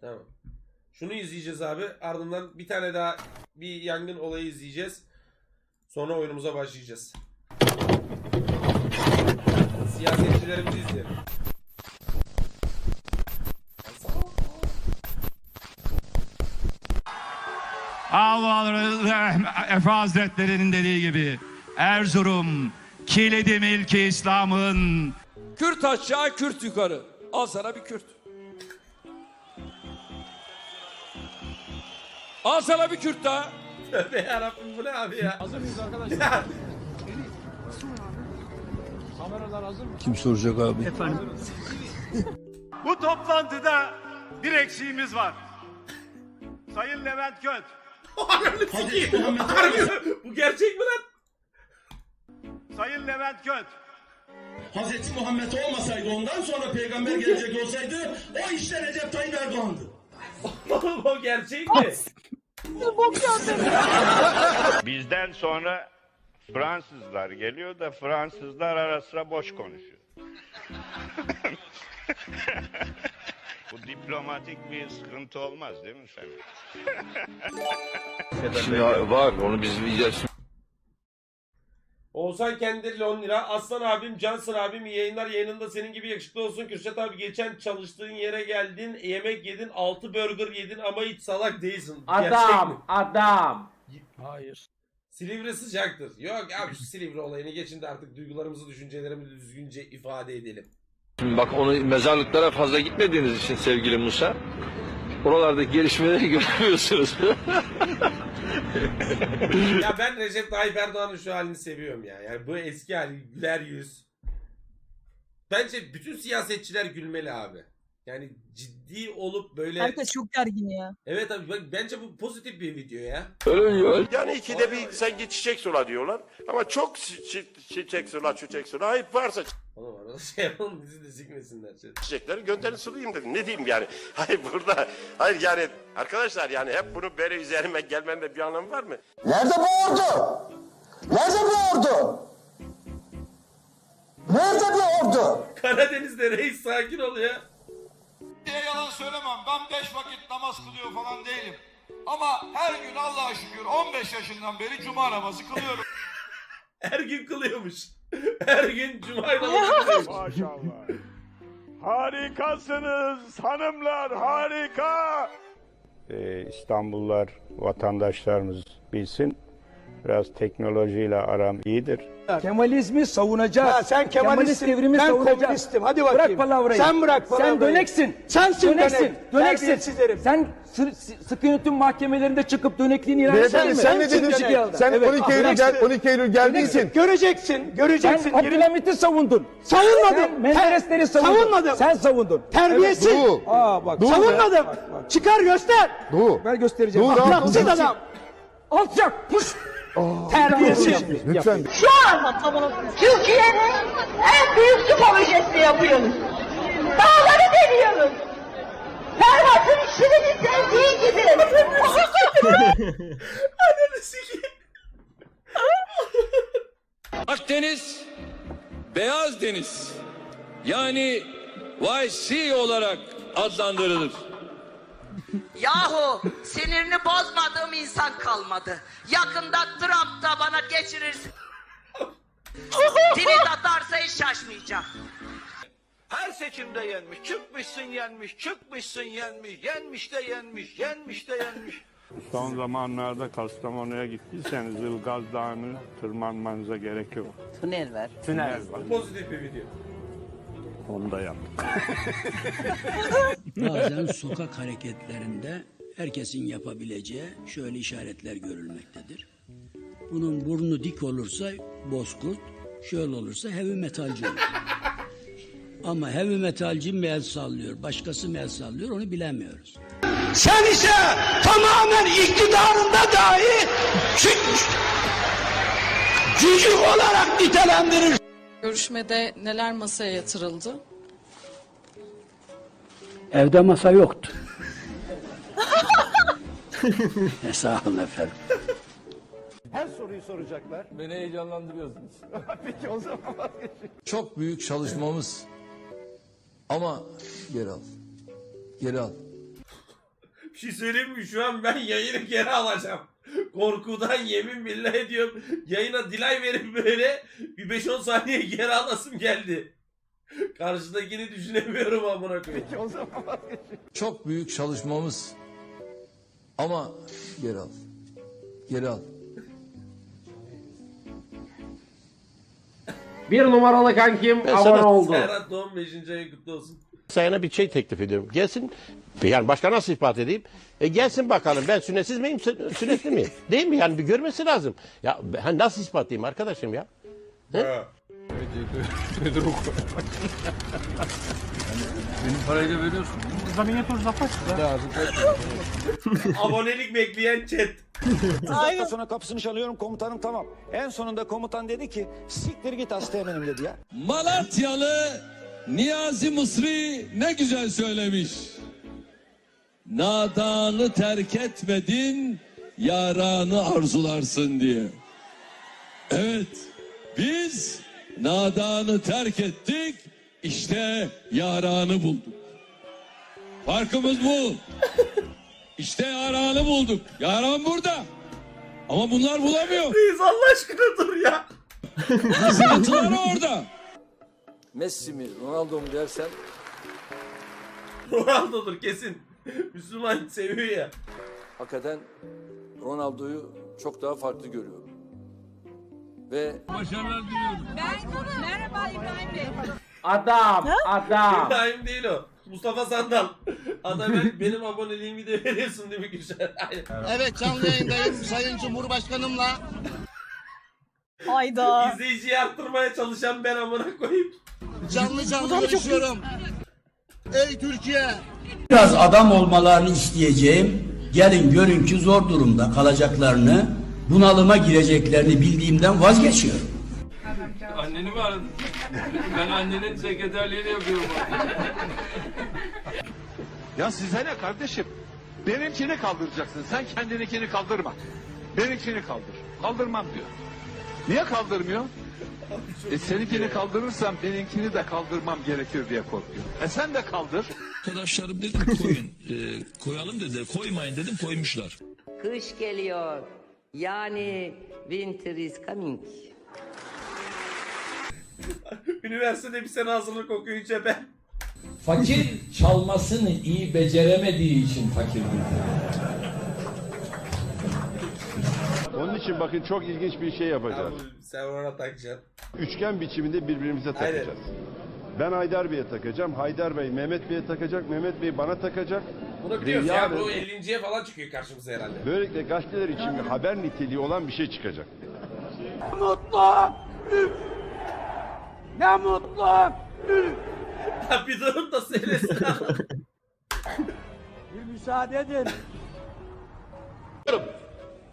Tamam. Şunu izleyeceğiz abi. Ardından bir tane daha bir yangın olayı izleyeceğiz. Sonra oyunumuza başlayacağız. Siyasetçilerimizi izleyelim. Allah Efe Hazretleri'nin dediği gibi Erzurum kilidi milki İslam'ın Kürt aşağı, Kürt yukarı. Al sana bir Kürt. Al sana bir Kürt daha. Tövbe yarabbim bu ne abi ya? Hazır mıyız arkadaşlar? Kameralar hazır mı? Kim soracak abi? Bu toplantıda bir eksiğimiz var. Sayın Levent Göt, ananı sikeyim. Harbi bu gerçek mi lan? Sayın Levent Göt, Hazreti Muhammed olmasaydı ondan sonra peygamber gelecek olsaydı o işte Recep Tayyip Erdoğan'dı. O gerçek mi? Bizden sonra Fransızlar geliyor da Fransızlar ara sıra boş konuşuyor. Bu diplomatik bir sıkıntı olmaz değil mi senin? Şimdi var onu biz yiyeceğiz. Oğuzhan Kendirli 10 lira. Aslan abim, Cansın abim iyi yayınlar. Yayınında senin gibi yakışıklı olsun. Kürşat abi geçen çalıştığın yere geldin. Yemek yedin. 6 burger yedin ama hiç salak değilsin. Gerçek mi? Adam, adam. Hayır. Silivri sıcaktır. Yok abi şu Silivri olayını geçin de artık duygularımızı, düşüncelerimizi düzgünce ifade edelim. Şimdi bak onu mezarlıklara fazla gitmediğiniz için sevgili Musa. Oralardaki gelişmeleri göremiyorsunuz. ya ben Recep Tayyip Erdoğan'ın şu halini seviyorum ya. Yani bu eski hali güler yüz. Bence bütün siyasetçiler gülmeli abi. Yani ciddi olup böyle... Herkes çok gergin ya. Evet abi bak- bence bu pozitif bir video ya. Yani ikide bir sen git çiçek sula diyorlar. Ama çok çi- çiçek sula, çiçek sula. Ayıp varsa Oğlum arada şey yapalım bizi de sikmesinler. çiçekleri gönderin sulayayım dedim. Ne diyeyim yani? Hayır burada, hayır yani arkadaşlar yani hep bunu böyle üzerime gelmenin bir anlamı var mı? Nerede bu ordu? Nerede bu ordu? Nerede bu ordu? Karadeniz'de reis sakin ol ya. Söylemem. Ben beş vakit namaz kılıyor falan değilim. Ama her gün Allah'a şükür 15 yaşından beri cuma namazı kılıyorum. Her gün kılıyormuş. Her gün cuma namazı kılıyormuş. Maşallah. Harikasınız hanımlar harika. Ee, İstanbullular vatandaşlarımız bilsin. Biraz teknolojiyle aram iyidir. Kemalizmi savunacağız. sen Kemalist devrimi savunacağız. Hadi Bırak palavrayı. Sen bırak Sen palavrayı. döneksin. Sensin döneksin. dönek. Döneksin. Terbiyesiz herif. Sen sı- sı- sıkı yönetim mahkemelerinde çıkıp dönekliğini ilan Beyefendi, etmedin mi? sen ne dedin? İki yılda. Sen Evet. 12 Eylül gel 12 Eylül geldiysin. Göreceksin, göreceksin. Sen Abdülhamit'i savundun. Savunmadım. Menderesleri savundun. savunmadım. Sen savundun. Terbiyesiz. Evet. Aa bak. Savunmadım. Çıkar göster. Dur. Ben göstereceğim. Bak, Ahlaksız bak. adam. Alçak. Puş. Terbiyesiz. Lütfen. Şu anda Türkiye'nin en büyük su projesini yapıyoruz. Dağları deliyoruz. Ferhat'ın işini sevdiği gibi. Ananı sikeyim. Akdeniz, Beyaz Deniz. Yani YC olarak adlandırılır. Yahu sinirini bozmadığım insan kalmadı. Yakında Trump da bana geçirir. Tweet atarsa hiç şaşmayacağım. Her seçimde yenmiş. Çıkmışsın yenmiş, çıkmışsın yenmiş, yenmiş de yenmiş, yenmiş de yenmiş. Son zamanlarda Kastamonu'ya gittiyseniz Ilgaz Dağı'nı tırmanmanıza gerek yok. Tünel var. Tünel var. Pozitif bir video. Onu da yaptık. Bazen sokak hareketlerinde herkesin yapabileceği şöyle işaretler görülmektedir. Bunun burnu dik olursa bozkurt, şöyle olursa heavy metalci olur. Ama heavy metalci mi el sallıyor, başkası mı el sallıyor onu bilemiyoruz. Sen ise tamamen iktidarında dahi cü- cücük olarak nitelendirir. Görüşmede neler masaya yatırıldı? Evde masa yoktu. Sağ olun efendim. Her soruyu soracaklar. Beni heyecanlandırıyorsunuz. Peki o zaman Çok büyük çalışmamız. Ama geri al. Geri al. Bir şey söyleyeyim mi? Şu an ben yayını geri alacağım. Korkudan yemin billah ediyorum. Yayına delay verip böyle bir 5-10 saniye geri alasım geldi. Karşıdakini düşünemiyorum amına koyayım. Çok büyük çalışmamız. Ama geri al. Geri al. Bir numaralı kankim Ben abone oldu. Serhat doğum 5. ayın kutlu olsun. Sayana bir şey teklif ediyorum. Gelsin. Yani başka nasıl ispat edeyim? E gelsin bakalım ben sünnetsiz miyim, sü- sünnetli miyim? Değil mi? Yani bir görmesi lazım. Ya ben nasıl ispatlayayım arkadaşım ya? Ha. Abonelik bekleyen chat. Dakika sonra kapısını çalıyorum komutanım tamam. En sonunda komutan dedi ki siktir git hasta dedi ya. Malatyalı Niyazi Mısri ne güzel söylemiş. Nadanı terk etmedin, yaranı arzularsın diye. Evet, biz nadanı terk ettik, işte yaranı bulduk. Farkımız bu. İşte yaranı bulduk. Yaran burada. Ama bunlar bulamıyor. Reis Allah aşkına dur ya. Sıkıntıları orada. Messi mi, Ronaldo mu dersen Ronaldo'dur kesin. Müslüman seviyor ya. hakikaten Ronaldo'yu çok daha farklı görüyorum. Ve Merhaba İbrahim Bey. Adam, adam. İbrahim değil o. Mustafa Sandal. Adam ben, benim aboneliğimi de veriyorsun değil mi Gülşen? Aynen. Evet canlı yayındayım Sayın Cumhurbaşkanımla. Hayda. İzleyiciyi arttırmaya çalışan ben amına koyayım. Canlı canlı görüşüyorum. Ey Türkiye! Biraz adam olmalarını isteyeceğim. Gelin görün ki zor durumda kalacaklarını, bunalıma gireceklerini bildiğimden vazgeçiyorum. anneni mi aradın? ben annenin sekreterliğini yapıyorum. Ya size ne kardeşim? Benimkini kaldıracaksın. Sen kendininkini kaldırma. Benimkini kaldır. Kaldırmam diyor. Niye kaldırmıyor? E seninkini kaldırırsam benimkini de kaldırmam gerekir diye korkuyor. E sen de kaldır. Arkadaşlarım dedim koyun. koyalım dediler. Koymayın dedim koymuşlar. Kış geliyor. Yani winter is coming. Üniversitede bir sene hazırlık okuyunca ben. Fakir çalmasını iyi beceremediği için fakirdir. Onun için bakın çok ilginç bir şey yapacağız. Abi, sen ona takacaksın. Üçgen biçiminde birbirimize takacağız. Ben Haydar Bey'e takacağım. Haydar Bey Mehmet Bey'e takacak. Mehmet Bey bana takacak. Bunu biliyoruz ya. Bu 50.ye falan çıkıyor karşımıza herhalde. Böylelikle gazeteler için bir haber niteliği olan bir şey çıkacak. Ya bir durun da söylesin. Müsaade edin.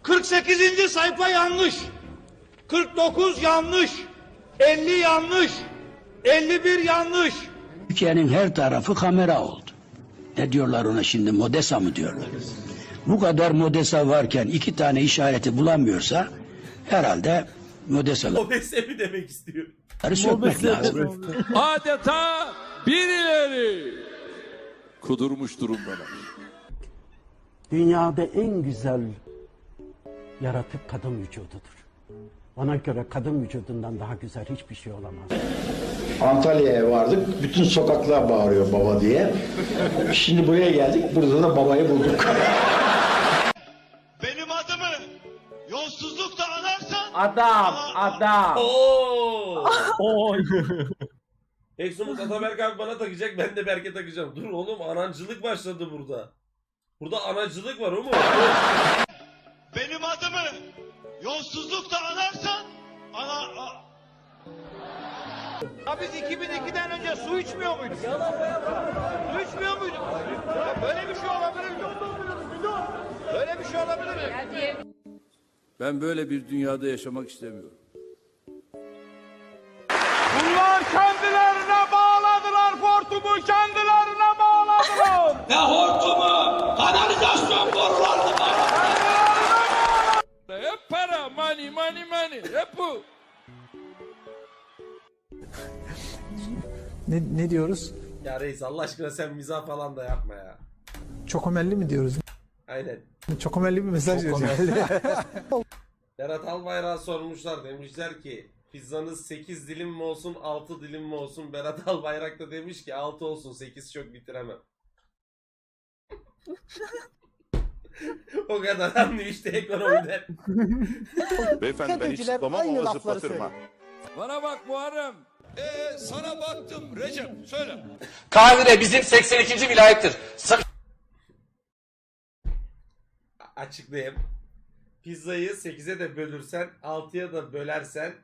48. sayfa yanlış. 49 yanlış. 50 yanlış. 51 yanlış. Türkiye'nin her tarafı kamera oldu. Ne diyorlar ona şimdi modesa mı diyorlar? Bu kadar modesa varken iki tane işareti bulamıyorsa herhalde modesaları o mi demek istiyor? sökmek lazım. Adeta birileri kudurmuş durumdalar. Dünyada en güzel yaratık kadın vücududur. Bana göre kadın vücudundan daha güzel hiçbir şey olamaz. Antalya'ya vardık. Bütün sokaklar bağırıyor baba diye. Şimdi buraya geldik. Burada da babayı bulduk. Benim adımı yolsuzlukla anarsan Adam, adam. Oo. Exomuz Ataberk abi bana takacak ben de Berk'e takacağım. Dur oğlum anancılık başladı burada. Burada anacılık var o mu? Benim adımı yolsuzlukla anarsan ana Ya biz 2002'den önce su içmiyor muyduk? Su içmiyor muyduk? Ya böyle bir şey olabilir mi? Böyle bir şey olabilir mi? Ben böyle bir dünyada yaşamak istemiyorum. Bunlar kendilerine bağladılar hortumu kendilerine bağladılar. Ne hortumu? Kanalizasyon borularını money, money, money. Hep bu. Ne, ne diyoruz? Ya reis Allah aşkına sen mizah falan da yapma ya. Çok ömelli mi diyoruz? Aynen. Çok önemli bir mesaj veriyor. Berat Albayrak'a sormuşlar demişler ki pizzanız 8 dilim mi olsun 6 dilim mi olsun Berat Albayrak da demiş ki 6 olsun 8 çok bitiremem. o kadar işte ekonomiden. Beyefendi ben hiç zıplamam ama zıplatırım ha. Bana bak Muharrem. Ee, sana baktım Recep söyle. Kahire bizim 82. vilayettir. Açıklayayım. Pizzayı 8'e de bölürsen 6'ya da bölersen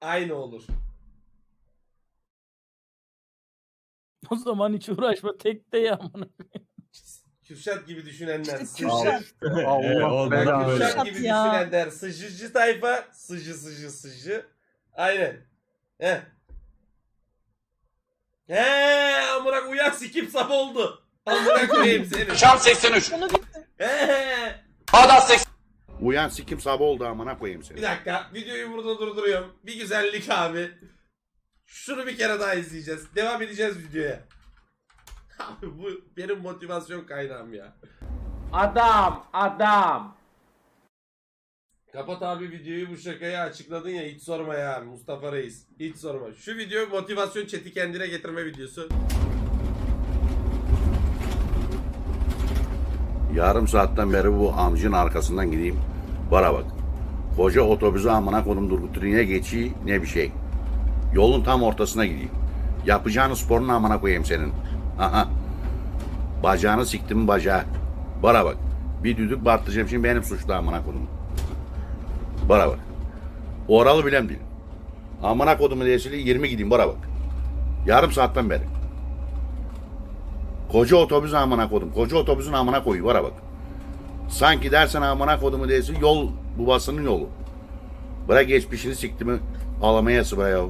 aynı olur. O zaman hiç uğraşma tek de ya. amına. Kürşat gibi düşünenler. İşte. Kürşat. Allah Ben Kürşat versin. gibi ya. düşünenler. Sıcıcı tayfa. Sıcı sıcı sıcı. Aynen. He. He amına uyan sikip sabah oldu. Amına koyayım seni. Şam 83. He. Bağdat 80. Uyan sikim sabah oldu amına koyayım seni. Bir dakika videoyu burada durduruyorum. Bir güzellik abi. Şunu bir kere daha izleyeceğiz. Devam edeceğiz videoya. Abi bu benim motivasyon kaynağım ya. Adam, adam. Kapat abi videoyu bu şakayı açıkladın ya hiç sorma ya Mustafa Reis. Hiç sorma. Şu video motivasyon chat'i kendine getirme videosu. Yarım saatten beri bu amcın arkasından gideyim. Bana bak. Koca otobüsü amına konum durgutur ne geçi ne bir şey. Yolun tam ortasına gideyim. Yapacağın sporun amına koyayım senin. Bacağını siktim bacağı. Bana bak. Bir düdük bartlayacağım şimdi benim suçlu amına kodum. Bana bak. Oralı bilem değil. Amına kodumun diyesiyle 20 gideyim bana bak. Yarım saatten beri. Koca otobüs amına kodum. Koca otobüsün amına koyu. Bana bak. Sanki dersen amına kodumu değilsin yol babasının yolu. Bırak geçmişini sikti mi ağlamaya sıra ya.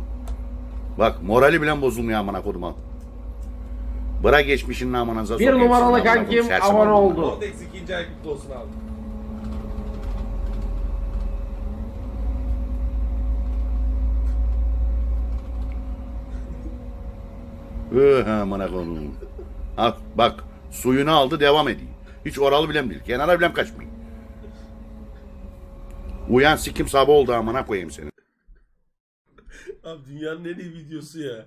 Bak morali bile bozulmuyor amına koduma. Bırak geçmişinin amınıza Bir numaralı kankim abone oldu. Vortex ikinci ay kutlu olsun abi. Öh amına kodum. Ha, bak suyunu aldı devam edeyim. Hiç oralı bilem değil. Kenara bilem kaçmayın. Uyan sikim sabah oldu amına koyayım seni. Abi dünyanın en iyi videosu ya.